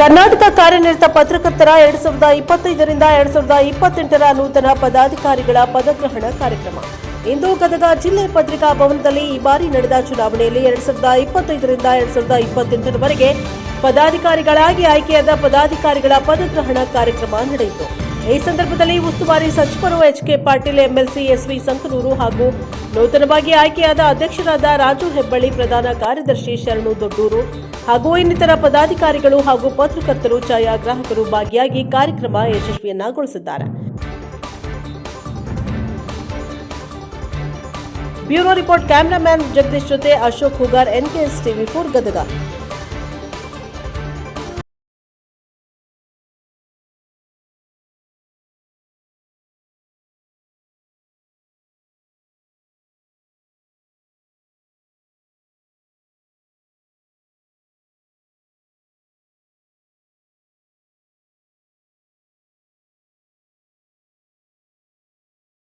ಕರ್ನಾಟಕ ಕಾರ್ಯನಿರತ ಪತ್ರಕರ್ತರ ಎರಡ್ ಸಾವಿರದ ಇಪ್ಪತ್ತೈದರಿಂದ ಎರಡ್ ಸಾವಿರದ ಇಪ್ಪತ್ತೆಂಟರ ನೂತನ ಪದಾಧಿಕಾರಿಗಳ ಪದಗ್ರಹಣ ಕಾರ್ಯಕ್ರಮ. ಇಂದು ಗದಗ ಜಿಲ್ಲೆ ಪತ್ರಿಕಾ ಭವನದಲ್ಲಿ ಈ ಬಾರಿ ನಡೆದ ಚುನಾವಣೆಯಲ್ಲಿ ಎರಡ್ ಸಾವಿರದ ಇಪ್ಪತ್ತೈದರಿಂದ ಎರಡ್ ಸಾವಿರದ ಇಪ್ಪತ್ತೆಂಟರವರೆಗೆ ಪದಾಧಿಕಾರಿಗಳಾಗಿ ಆಯ್ಕೆಯಾದ ಪದಾಧಿಕಾರಿಗಳ ಪದಗ್ರಹಣ ಕಾರ್ಯಕ್ರಮ ನಡೆಯಿತು. ಈ ಸಂದರ್ಭದಲ್ಲಿ ಉಸ್ತುವಾರಿ ಸಚಿವರು H K Patil, MLC, S V Sankanur ಹಾಗೂ ನೂತನವಾಗಿ ಆಯ್ಕೆಯಾದ ಅಧ್ಯಕ್ಷರಾದ ರಾಜು ಹೆಬ್ಬಳ್ಳಿ, ಪ್ರಧಾನ ಕಾರ್ಯದರ್ಶಿ ಶರಣು ದೊಡ್ಡೂರು ಹಾಗೂ ಇನ್ನಿತರ ಪದಾಧಿಕಾರಿಗಳು ಹಾಗೂ ಪತ್ರಕರ್ತರು, ಛಾಯಾಗ್ರಾಹಕರು ಭಾಗಿಯಾಗಿ ಕಾರ್ಯಕ್ರಮ ಯಶಸ್ವಿಯನ್ನಾಗೊಳಿಸಿದ್ದಾರೆ. ಬ್ಯೂರೋ ರಿಪೋರ್ಟ್ ಕ್ಯಾಮರಾಮ್ಯಾನ್ ಜಗದೀಶ್ ಜೊತೆ Ashok Hugar, NKS TV four Gadag.